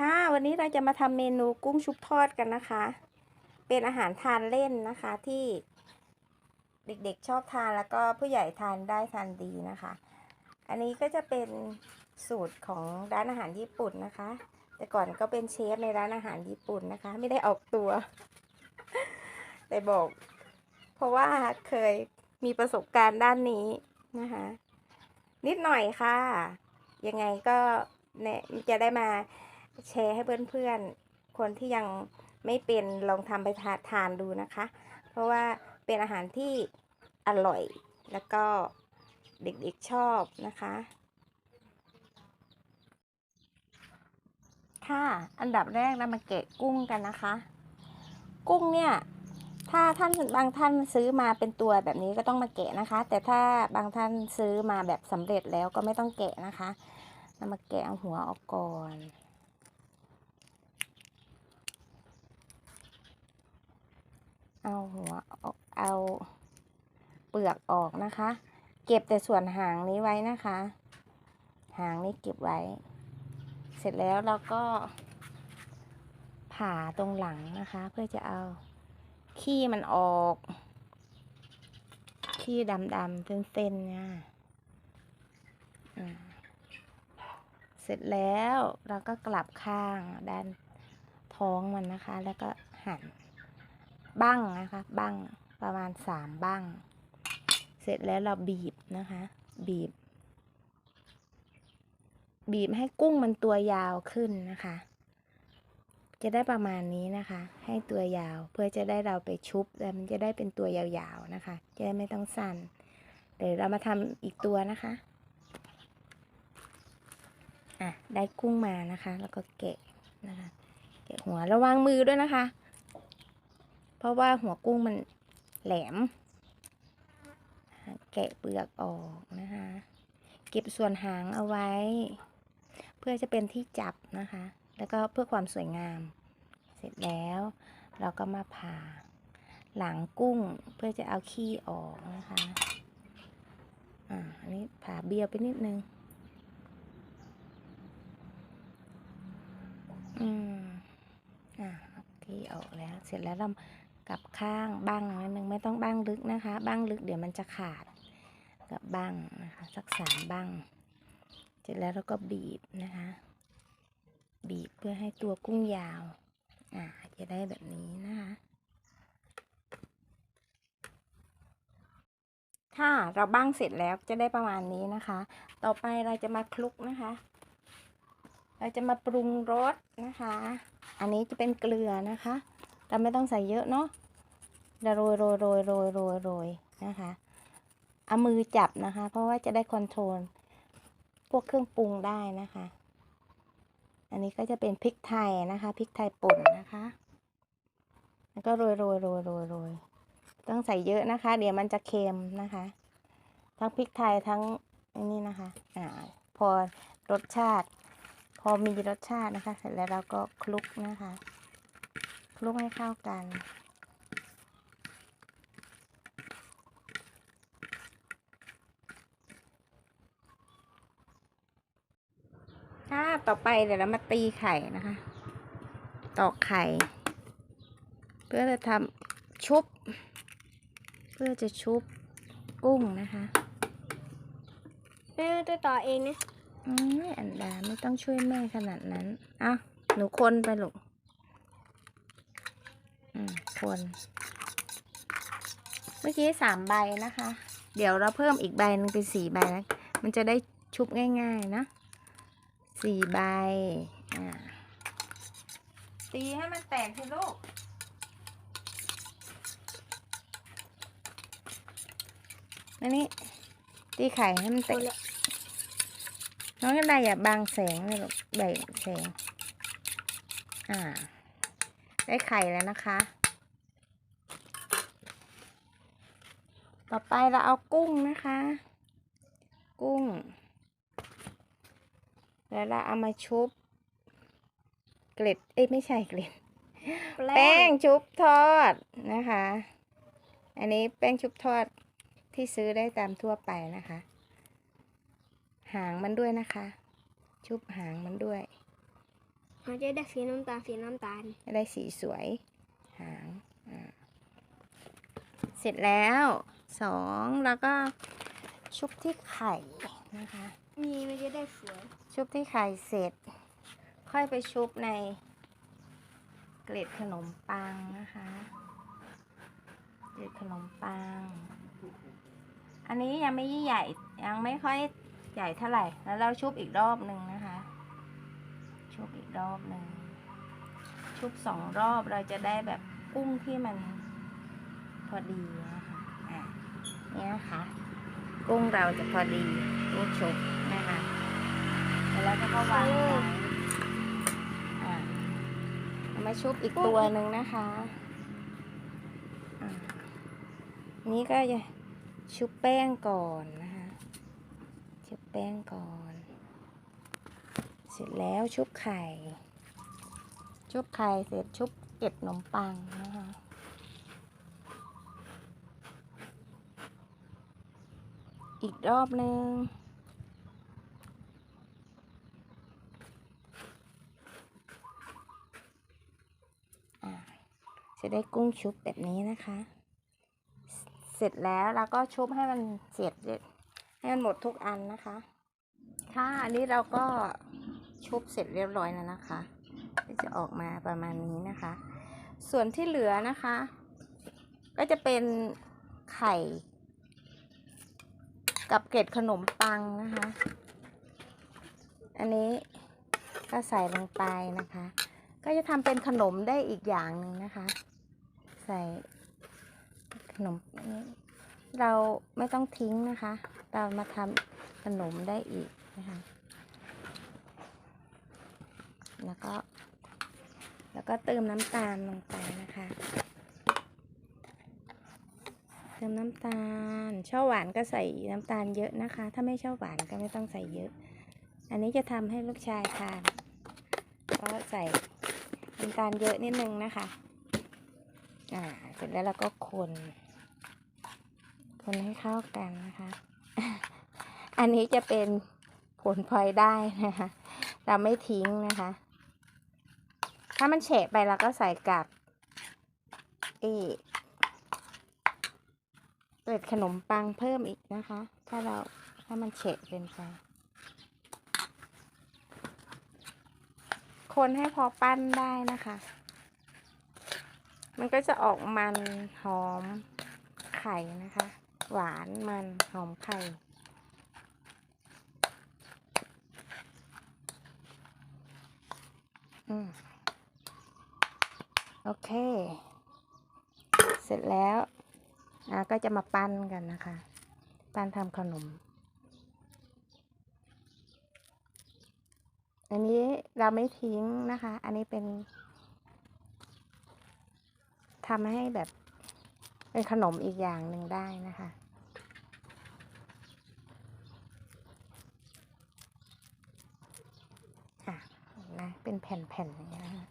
ค่ะวันนี้เราจะมาทำเมนูกุ้งชุบทอดกันนะคะ เป็นอาหารทานเล่นนะคะที่เด็กๆชอบทานแล้วก็ผู้ใหญ่ทานได้ทานดีนะคะ อันนี้ก็จะเป็นสูตรของร้านอาหารญี่ปุ่นนะคะ แต่ก่อนก็เป็นเชฟในร้านอาหารญี่ปุ่นนะคะ ไม่ได้ออกตัว แต่บอก เพราะว่าเคยมีประสบการณ์ด้านนี้นะคะ นิดหน่อยค่ะ ยังไงก็เนี่ยจะได้มา แชร์ให้เพื่อนๆ คนที่ยังไม่เป็นลองทำไปทาทานดูนะคะ เพราะว่าเป็นอาหารที่อร่อยแล้วก็เด็กๆชอบนะคะ ค่ะ อันดับแรกเรามาแกะกุ้งกันนะคะ กุ้งเนี่ย ถ้าท่านบางท่านซื้อมาเป็นตัวแบบนี้ก็ต้องมาแกะนะคะ แต่ถ้าบางท่านซื้อมาแบบสำเร็จแล้วก็ไม่ต้องแกะนะคะเรามาแกะหัวออกก่อน เอาหัวออกเอาเปลือกออกนะคะ เก็บแต่ส่วนหางนี้ไว้นะคะ หางนี้เก็บไว้ เสร็จแล้วเราก็ ผ่าตรงหลังนะคะ เพื่อจะเอาขี้มันออก ขี้ดำๆเส้นๆเนี่ยเสร็จแล้วเราก็กลับข้างด้านท้องมันนะคะ แล้วก็หั่น บั้งนะคะ บั้งประมาณสามบั้ง เสร็จแล้วเราบีบนะคะ บีบ บีบให้กุ้งมันตัวยาวขึ้นนะคะ จะได้ประมาณนี้นะคะ ให้ตัวยาวเพื่อจะได้เราไปชุบแล้วมันจะได้เป็นตัวยาวๆนะคะ จะได้ไม่ต้องสั่นเดี๋ยวเรามาทำอีกตัวนะคะอะได้กุ้งมานะคะ แล้วก็แกะนะคะแกะหัวระวังมือด้วยนะคะ เพราะว่าหัวกุ้งมันแหลม แกะเปลือกออกนะคะ เก็บส่วนหางเอาไว้ เพื่อจะเป็นที่จับนะคะ แล้วก็เพื่อความสวยงาม เสร็จแล้ว เราก็มาผ่าหลังกุ้งเพื่อจะเอาขี้ออกนะคะอ่าอันนี้ผ่าเบี้ยวไปนิดนึงอืมอ่าเอาขี้ออกแล้ว เสร็จแล้วเรา กับข้างบ้างนิดนึงไม่ต้องบ้างลึกนะคะ บ้างลึกเดี๋ยวมันจะขาดกับบ้างนะคะสักสามบ้าง เสร็จแล้วเราก็บีบนะคะ บีบเพื่อให้ตัวกุ้งยาว อ่าจะได้แบบนี้นะคะถ้าเราบ้างเสร็จแล้วจะได้ประมาณนี้นะคะ ต่อไปเราจะมาคลุกนะคะ เราจะมาปรุงรสนะคะ อันนี้จะเป็นเกลือนะคะ เราไม่ต้องใส่เยอะเนาะเราโรยโรยโรยโรยโรยโรยนะคะเอามือจับนะคะ เพราะว่าจะได้คอนโทรลพวกเครื่องปรุงได้นะคะ อันนี้ก็จะเป็นพริกไทยนะคะพริกไทยป่นนะคะ แล้วก็โรยโรยโรยโรยโรยต้องใส่เยอะนะคะ เดี๋ยวมันจะเค็มนะคะ ทั้งพริกไทยทั้งอันนี้นะคะอ่าพอรสชาติ พอมีรสชาตินะคะ เสร็จแล้วเราก็คลุกนะคะ ลุกให้เข้ากัน ค่ะต่อไปเดี๋ยวเรามาตีไข่นะคะ ตอกไข่ เพื่อจะทำชุบ เพื่อจะชุบกุ้งนะคะแม่จะต่อเองนะอืมอันดาไม่ต้องช่วยแม่ขนาดนั้นอะหนูคนไปลูกอืม คนเมื่อกี้สามใบนะคะ เดี๋ยวเราเพิ่มอีกใบหนึงเป็นสี่ใบนะมันจะได้ชุบง่าย ๆ นะสี่ใบอ่าตีให้มันแตกสิลูกอันนี้ตีไข่ให้มันแตกน้องกันได้อย่าบังแสงเลยลูกแบ่งแสง อ่า ได้ไข่แล้วนะคะ ต่อไปเราเอากุ้งนะคะ กุ้ง แล้วเราเอามาชุบ เกล็ด เอ้ยไม่ใช่เกล็ด แป้งชุบทอดนะคะ อันนี้แป้งชุบทอดที่ซื้อได้ตามทั่วไปนะคะ หางมันด้วยนะคะ ชุบหางมันด้วย เขาจะได้สีน้ำตาลสีน้ำตาลให้ได้สีสวย หางอ่าเสร็จแล้วสองแล้วก็ชุบที่ไข่นะคะนี่มันจะได้สวยชุบที่ไข่เสร็จ ค่อยไปชุบในเกล็ดขนมปังนะคะ เกล็ดขนมปัง อันนี้ยังไม่ใหญ่ยังไม่ค่อยใหญ่เท่าไหร่ แล้วเราชุบอีกรอบหนึ่งนะคะ ชุบอีกรอบหนึ่งชุบสองรอบเราจะได้แบบกุ้งที่มันพอดีนะคะอะนี่นะคะ กุ้งเราจะพอดีกุ้งชุบนะคะแล้วก็ก็วางไว้อะเอามาชุบอีกตัวหนึ่งนะคะอะนี่ก็จะชุบแป้งก่อนนะคะ ชุบแป้งก่อน ร็จแล้วชุบไข่ ชุบไข่เสร็จชุบเกล็ดขนมปังนะคะอีกรอบหนึ่งจะได้กุ้งชุบแบบนี้นะคะ เสร็จแล้วเราก็ชุบให้มันเสร็จให้มันหมดทุกอันนะคะ ค่ะ อันนี้เราก็ ชุบเสร็จเรียบร้อยแล้วนะคะก็จะออกมาประมาณนี้นะคะ ส่วนที่เหลือนะคะ ก็จะเป็นไข่ กับเกล็ดขนมปังนะคะ อันนี้ก็ใส่ลงไปนะคะ ก็จะทำเป็นขนมได้อีกอย่างหนึ่งนะคะ ใส่ขนมนี้เราไม่ต้องทิ้งนะคะ เรามาทำขนมได้อีกนะคะ แล้วก็ แล้วก็เติมน้ำตาลลงไปนะคะ เติมน้ำตาลชอบหวานก็ใส่น้ำตาลเยอะนะคะ ถ้าไม่ชอบหวานก็ไม่ต้องใส่เยอะ อันนี้จะทำให้ลูกชายทาน ก็ใส่น้ำตาลเยอะนิดนึงนะคะ อ่า เสร็จแล้วเราก็คน คนให้เข้ากันนะคะ อันนี้จะเป็นผลพลอยได้นะคะ เราไม่ทิ้งนะคะ ถ้ามันเฉะไปเราก็ใส่กับเอเกล็ดขนมปังเพิ่มอีกนะคะ ถ้าเราถ้ามันเฉะเป็นไป คนให้พอปั้นได้นะคะ มันก็จะออกมันหอมไข่นะคะ หวานมันหอมไข่อืม โอเค เสร็จแล้วอะก็จะมาปั้นกันนะคะ ปั้นทำขนม อันนี้เราไม่ทิ้งนะคะ อันนี้เป็นทำให้แบบเป็นขนมอีกอย่างหนึ่งได้นะคะอะเห็นไหมเป็นแผ่นๆอย่างเงี้ยนะคะ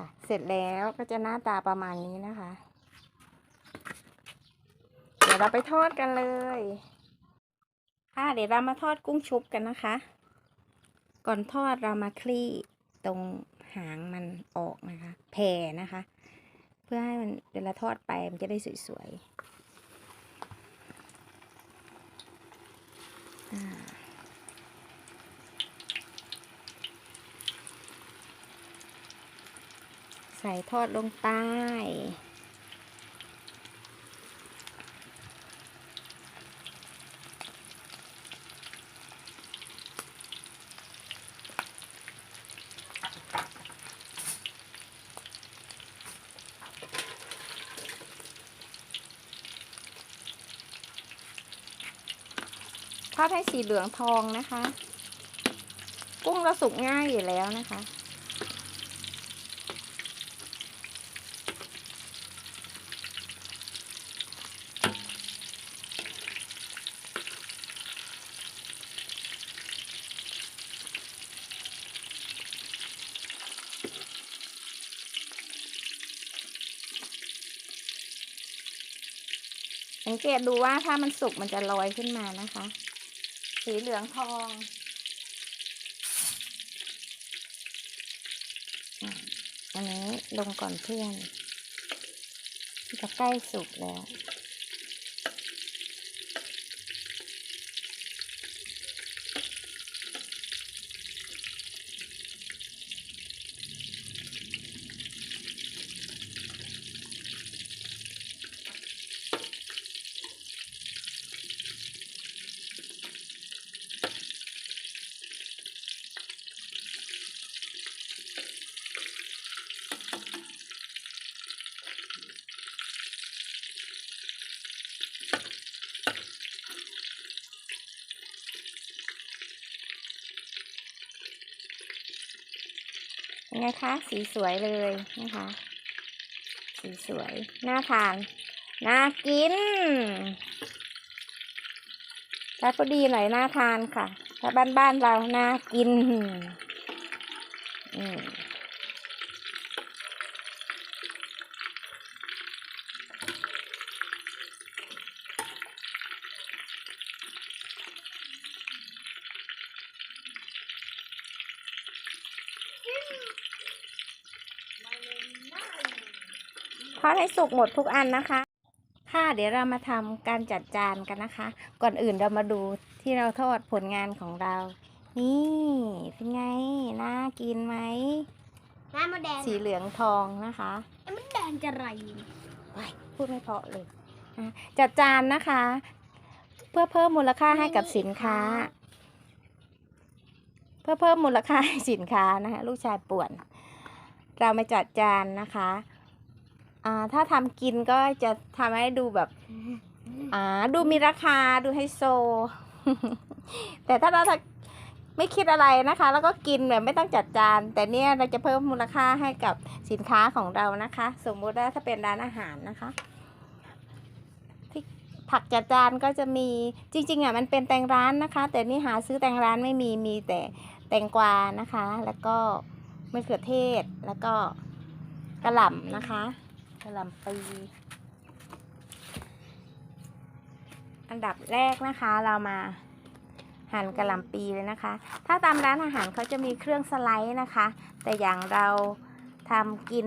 ค่ะ เสร็จแล้วก็จะหน้าตาประมาณนี้นะคะ เดี๋ยวเราไปทอดกันเลย ค่ะเดี๋ยวเรามาทอดกุ้งชุบกันนะคะ ก่อนทอดเรามาคลี่ตรงหางมันออกนะคะ แผ่นะคะ เพื่อให้มันเวลาทอดไปมันจะได้สวยๆอ่า ใส่ทอดลงไป ทอดให้สีเหลืองทองนะคะ กุ้งเราสุกง่ายอยู่แล้วนะคะ เกตดูว่าถ้ามันสุกมันจะลอยขึ้นมานะคะ สีเหลืองทองอันนี้ลงก่อนเพื่อนจะใกล้สุกแล้ว ไงคะ สีสวยเลยนะคะ สีสวย น่าทาน น่ากินถ้าพอดีหน่อยน่าทานค่ะ ถ้าบ้านๆเราน่ากิน อืม ทอด ให้สุกหมดทุกอันนะคะ ค่ะเดี๋ยวเรามาทำการจัดจานกันนะคะ ก่อนอื่นเรามาดูที่เราทอดผลงานของเรา นี่เป็นไงน่ากินไหมน้ำมะแดงสีเหลืองทองนะคะไอ้มะแดงจะไรว้ายพูดไม่เพราะเลยอะจัดจานนะคะ เพื่อเพิ่มมูลค่าให้กับสินค้า เพื่อเพิ่มมูลค่าให้สินค้านะคะลูกชายป่วน เรามาจัดจานนะคะ อ่าถ้าทำกินก็จะทำให้ดูแบบ อ่าดูมีราคาดูไฮโซ แต่ถ้าเราไม่คิดอะไรนะคะ แล้วก็กินแบบไม่ต้องจัดจาน แต่เนี่ยเราจะเพิ่มมูลค่าให้กับสินค้าของเรานะคะ สมมุติว่าถ้าเป็นร้านอาหารนะคะที่ผักจัดจานก็จะมีจริงๆอะมันเป็นแตงร้านนะคะ แต่นี่หาซื้อแตงร้านไม่มีมีแต่แตงกวานะคะ แล้วก็มะเขือเทศแล้วก็กระหล่ำนะคะ กระหล่ำปีอันดับแรกนะคะเรามาหั่นกระหล่ำปีเลยนะคะ ถ้าตามร้านอาหารเขาจะมีเครื่องสไลด์นะคะ แต่อย่างเราทำกิน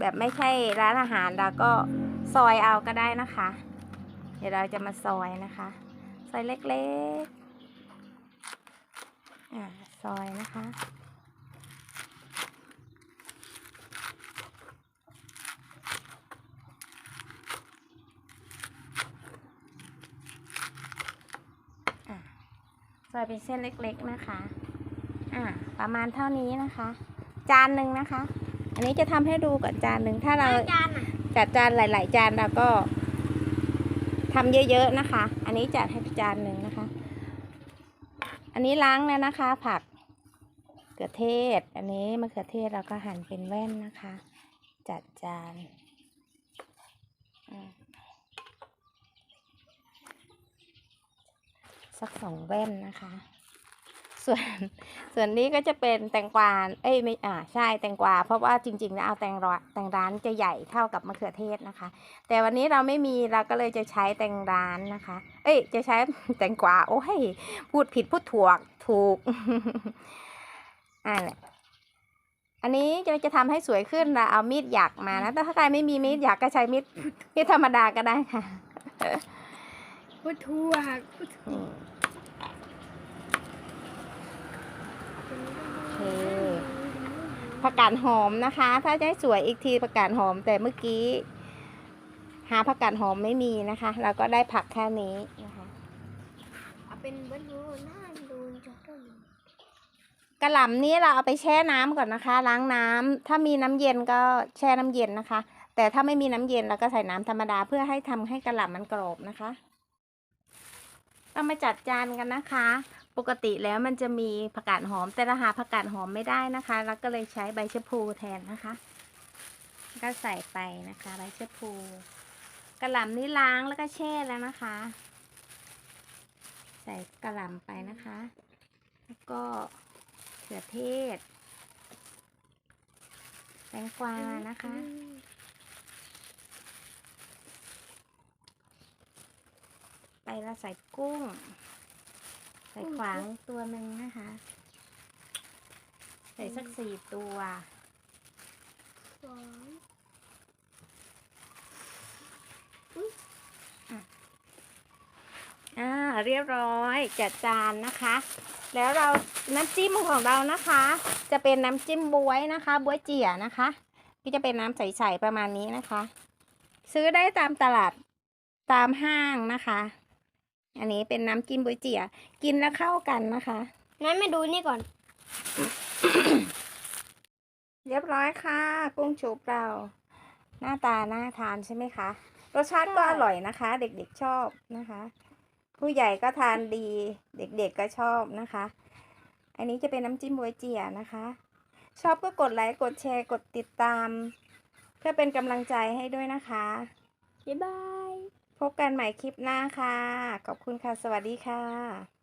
แบบไม่ใช่ร้านอาหารเราก็ซอยเอาก็ได้นะคะ เดี๋ยวเราจะมาซอยนะคะ ซอยเล็กๆอ่าซอยนะคะ อยเป็นเส้นเล็กๆนะคะ อ่า ประมาณเท่านี้นะคะ จานหนึ่งนะคะ อันนี้จะทำให้ดูก่อนจานหนึ่งถ้าเราจานอะจัดจานหลาย ๆ จานเราก็ทำเยอะๆนะคะ อันนี้จัดให้จานหนึ่งนะคะ อันนี้ล้างแล้วนะคะ ผักเขือเทศ อันนี้มะเขือเทศเราก็หั่นเป็นแว่นนะคะ จัดจานอืม สักสองแว่นนะคะ ส่วนส่วนนี้ก็จะเป็นแตงกวาเอ้ยไม่อ่าใช่แตงกวา เพราะว่าจริงๆแล้วเอาแตงร้านแตงร้านจะใหญ่เท่ากับมะเขือเทศนะคะ แต่วันนี้เราไม่มีเราก็เลยจะใช้แตงร้านนะคะ เอ้ย จะใช้แตงกวาโอ้ยพูดผิดพูดถูกถูกอ่าเนี่ยอันนี้จะจะทำให้สวยขึ้นเราเอามีดหยักมานะแต่ถ้าใครไม่มีมีดหยักก็ใช้มีดมีดธรรมดาก็ได้ค่ะ พุทวกอืมโอเคผักกาดหอมนะคะ ถ้าจะให้สวยอีกทีผักกาดหอมแต่เมื่อกี้ หาผักกาดหอมไม่มีนะคะ เราก็ได้ผักแค่นี้นะคะเอาเป็นบิ้ลโน่หน้าดูจอดต้นกระหล่ำนี้เราเอาไปแช่น้ำก่อนนะคะ ล้างน้ำถ้ามีน้ำเย็นก็แช่น้ำเย็นนะคะ แต่ถ้าไม่มีน้ำเย็นเราก็ใส่น้ำธรรมดาเพื่อให้ทำให้กระหล่ำมันกรอบนะคะ เรามาจัดจานกันนะคะ ปกติแล้วมันจะมีผักกาดหอมแต่เราหาผักกาดหอมไม่ได้นะคะแล้วก็เลยใช้ใบชะพูแทนนะคะ ก็ใส่ไปนะคะ ใบชะพูกระหล่ำนี่ล้างแล้วก็แช่แล้วนะคะ ใส่กระหล่ำไปนะคะ แล้วก็เขือเทศแตงกวานะคะ เราใส่กุ้ง ใส่ขวางตัวหนึ่งนะคะ ใส่สักสี่ตัวสองอ่าเรียบร้อยจัดจานนะคะ แล้วเราน้ำจิ้มของเรานะคะ จะเป็นน้ำจิ้มบวยนะคะ บวยเจี๋ยนะคะก็จะเป็นน้ำใสๆประมาณนี้นะคะ ซื้อได้ตามตลาดตามห้างนะคะ อันนี้เป็นน้ำจิ้มบวยเจี๋ยกินแล้วเข้ากันนะคะงั้นมาดูนี่ก่อน เรียบร้อยค่ะ กุ้งชุบเรา หน้าตาน่าทานใช่ไหมคะรสชาติก็ใช่อร่อยนะคะ เด็กๆชอบนะคะ ผู้ใหญ่ก็ทานดี เด็กๆก็ชอบนะคะ อันนี้จะเป็นน้ำจิ้มบวยเจี๋ยนะคะ ชอบก็กดไลค์กดแชร์กดติดตาม เพื่อเป็นกำลังใจให้ด้วยนะคะบ๊ายบาย พบกันใหม่คลิปหน้าค่ะ ขอบคุณค่ะ สวัสดีค่ะ